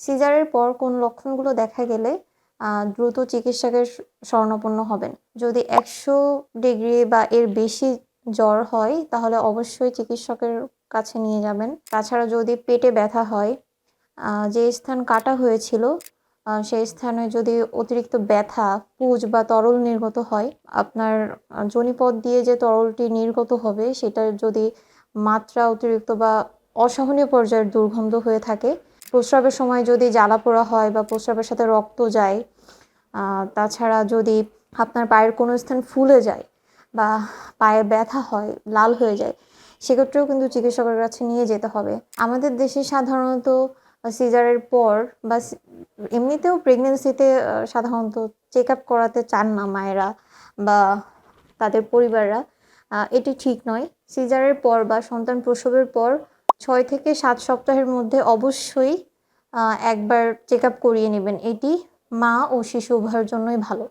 সিজারের পর কোন লক্ষণগুলো দেখা গেলে দ্রুত চিকিৎসকের শরণাপন্ন হবেন। যদি একশো ডিগ্রি বা এর বেশি জ্বর হয়, তাহলে অবশ্যই চিকিৎসকের কাছে নিয়ে যাবেন। তাছাড়া যদি পেটে ব্যথা হয় যে স্থান কাটা হয়েছিল সেই স্থানে যদি অতিরিক্ত ব্যথা, পুজ বা তরল নির্গত হয়, আপনার যোনিপথ দিয়ে যে তরলটি নির্গত হবে, সেটা যদি মাত্রা অতিরিক্ত বা অসহনীয় পর্যায়ের দুর্গন্ধ হয়ে থাকে প্রস্রাবের সময় যদি জ্বালা পোড়া হয় বা প্রস্রাবের সাথে রক্ত যায় তাছাড়া যদি আপনার পায়ের কোনো স্থান ফুলে যায় বা পায়ে ব্যথা হয়, লাল হয়ে যায়, সেক্ষেত্রেও কিন্তু চিকিৎসকের কাছে নিয়ে যেতে হবে। আমাদের দেশে সাধারণত সিজারের পর বা এমনিতেও প্রেগনেন্সিতে সাধারণত চেক আপ করাতে চান না মায়েরা বা তাদের পরিবাররা। এটি ঠিক নয়। সিজারের পর বা সন্তান প্রসবের পর ছয় থেকে সাত সপ্তাহের মধ্যে অবশ্যই একবার চেক আপ করিয়ে নেবেন। এটি মা ও শিশু উভয়ের জন্যই ভালো।